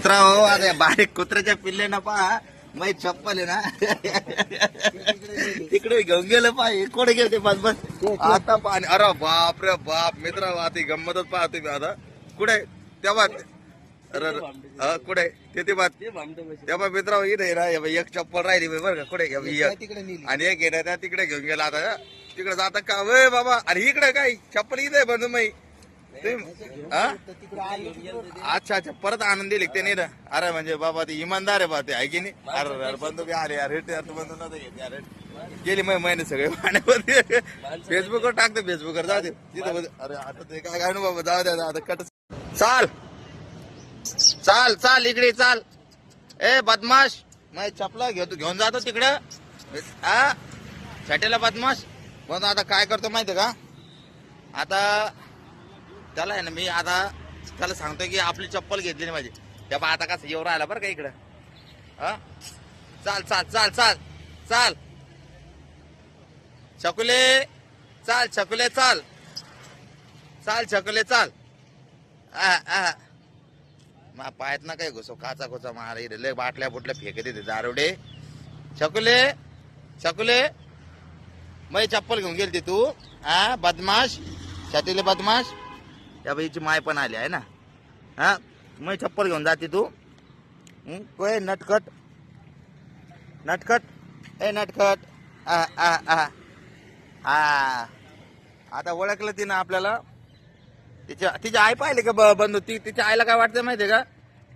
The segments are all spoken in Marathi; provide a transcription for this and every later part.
कुत्रा हो अरे बारीक कुत्र्याच्या पिल्ले ना पहा. मै चप्पल आहे ना. तिकडे घेऊन गेलं पाय कोणी गेले बस बस. आता पाणी अरे बाप रे बाप मित्र हो, ती गंमतच पाहतो आता. कुठे तेव्हा अरे कुठे ते ते बात. तेव्हा मित्र हो, इथे ना एक चप्पल राहिली बरं का कुठे आणि एक येणार त्या तिकडे घेऊन गेला आता. तिकडे जाता का? वय बाबा अरे इकडे काय? चप्पल इथे बनू बंधू ते हा अच्छा अच्छा. परत आनंदी लिखते नाही ना अरे म्हणजे बाबा ते इमानदार आहे बा ते. आहे की नाही? अरे अरे बंधू बी आले. अरे ते आता बंधू नव्हते अरे गेली मै महिने सगळे. पाण्यामध्ये फेसबुकवर टाकते फेसबुकवर जाऊ दे. तिथं बघ. अरे आता ते काय काय बाबा. जाऊ दे आता कट चाल. चाल चाल इकडे चाल. ए बदमाश. नाही चपला घेतो घेऊन जातो तिकडं. हा छाटेला बदमाश. पण आता काय करतो माहितीये का? आता त्याला आहे ना मी आता त्याला सांगतोय की आपली चप्पल घेतली नाही माझी त्या बा आता कसं येऊ राहिला बरं का इकडं. हा? चाल चाल चाल चाल चाल. छकुले चाल छकुले चाल. चाल छकुले चाल. आ, आ. मा पायात ना काय घुसो काचा घुसा मारा इथे लय बाटल्या बुटल्या फेकत येते दारुडे. छकुले छकुले. मै चप्पल घेऊन गेली ती. तू हा बदमाश. छातीले बदमाश. त्या बाईची माय पण आली आहे ना. हा? मग चप्पल घेऊन जाते तू. कोय नटखट? नटखट? ए नटखट. आ आ आ. आता ओळखलं तिनं आपल्याला. तिच्या तिची आई पाहिली का ब- बंधू? ती तिच्या आईला काय वाटतं माहितीये का?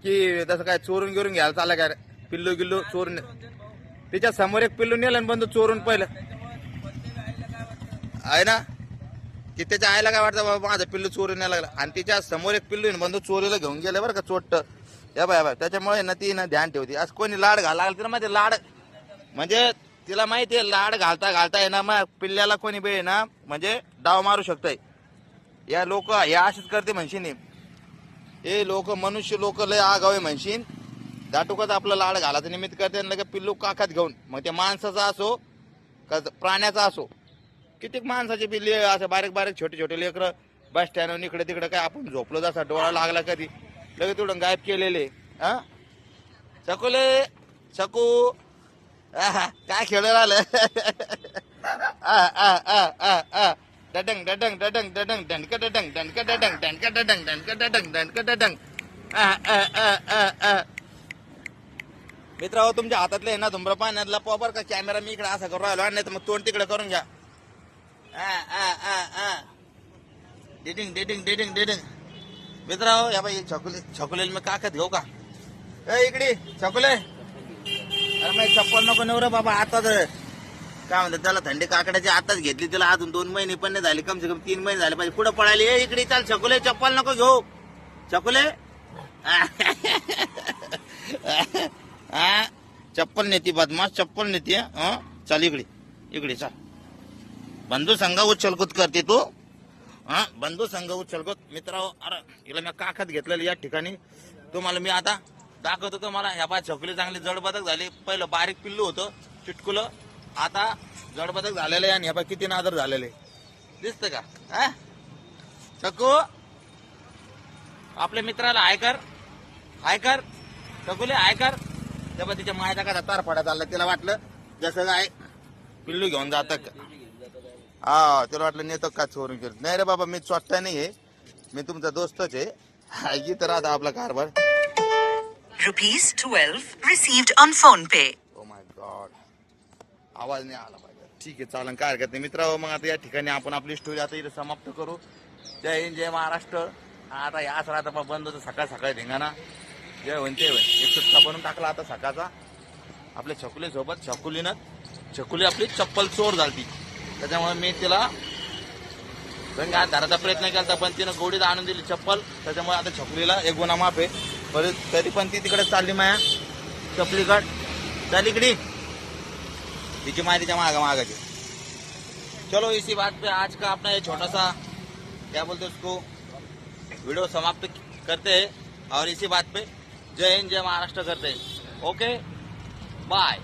की तसं काय चोरून गिरून घ्यायला चाललं काय रे? पिल्लू गिल्लू चोरून. तिच्या समोर एक पिल्लू नेलं आणि बंधू चोरून पहिलं. आहे ना? की त्याच्या आईला काय वाटतं बाबा माझं पिल्लू चोरी नाही लागला. आणि तिच्या समोर एक पिल्लू आहे ना, बंधू चोरीला घेऊन गेले बरं का चोट्ट. या बाय बाय त्याच्यामुळे ना ती ना ध्यान ठेवते. आज कोणी लाड घाला लागला तिला माहिती लाड. म्हणजे तिला माहिती आहे लाड घालता घालता आहे ना मग पिल्ल्याला कोणी बे ना म्हणजे डाव मारू शकतंय. या लोक या अशीच करते म्हणशीन हे. हे लोक मनुष्य लोक लय आगावे म्हणशीन. दाटुकाच आपलं लाड घालायचं निमित्त करते आणि लगे पिल्लू काखात घेऊन. मग ते माणसाचा असो का प्राण्याचा असो कितीक माणसाचे बिल्ली असं बारीक बारीक छोटे छोटे लेकरं बस स्टँडवर इकडे तिकडे काय आपण झोपलो जसा डोळा लागला कधी? लगेच तिकडून गायब केलेले हा? सकुले सकू. काय खेळ आलं? डडंग डडंग डडंग डडंग डंडक डडंग डंडक डडंग डंडक डडंग डंडक डडंग डंडक डडंग. मित्र तुमच्या हातातले आहे ना धुम्रपान लपवा पॉपर का कॅमेरा मी इकडे असा करून राहिलो आणि नाही तर मग तोंड तिकडे करून घ्या. आ, आ, आ, आ. डेटिंग डेटिंग डेटिंग डेटिंग मित्रांनो या बाई छकुले चॉकलेट मी काकत घेऊ का? ए इकडे छकुले अरे मग चप्पल नको नेऊ बाबा आताच काय म्हणतात त्याला थंडी काकड्याची आताच घेतली तिला अजून दोन महिने पण नाही झाले कमसे कम तीन महिने झाले पाहिजे. पुढे पळाली. ए इकडे चाल छकुले चप्पल नको घेऊ. चकोले. हा चप्पल नेती बदमाश चप्पल नेती हा? चल इकडे इकडे चाल. बंधू संघ उचलकूत करते तू? हा बंधू संघ उचलकूत मित्र अरे हिला मी काखत घेतलेलं या ठिकाणी. तुम्हाला मी आता दाखवतो तुम्हाला. ह्या पाय छकुली चांगली जडबदक झाली. पहिलं बारीक पिल्लू होतं चिटकुलं. आता जडबदक झालेलं आहे आणि ह्या पाय किती नादर झालेले. दिसतं का? हा? चकू? आपल्या मित्राला आयकर कर. कर. चकुले हाय तेव्हा तिच्या मायचा का तार पडा चालला तिला वाटलं जसं काय पिल्लू घेऊन जातं का? हा तुला वाटलं नेतो का चोरून केलं नाही रे बाबा मी चोट्टा नाही आहे मी तुमचा दोस्तच आहे. इथं राहता आपला कारभार. Rupees 12 received on phone pay. Oh my god आवाज नाही आला पाहिजे. ठीक आहे चालन काय हरकत नाही. मित्र मग आता या ठिकाणी आपण आपली स्टोरी आता इथे समाप्त करू. जय हिंद जय महाराष्ट्र. आता याच राहता मग बंद होतं सकाळ सकाळी धिंगाणा. जय होईन ते होईन एक सुटका बनवून टाकला आता सकाळचा. आपल्या छकुली सोबत छकुलीनं छकुली आपली चप्पल चोर झालती. त्याच्यामुळे मी तिला रंगात धरायचा प्रयत्न केला पण तिनं गोडीत आणून दिली चप्पल. त्याच्यामुळे आता छपलीला एक गुन्हा माफ आहे. परत तरी पण ती तिकडे चालली माया. चपलीकड. चाल इकडे. तिची माहितीच्या मागा मागाची चलो इसी बात पे आज का अपना ये छोटा सा क्या बोलते उसको वीडियो समाप्त करते हैं और इसी बात पे जय हिंद जय महाराष्ट्र करते हैं। Okay bye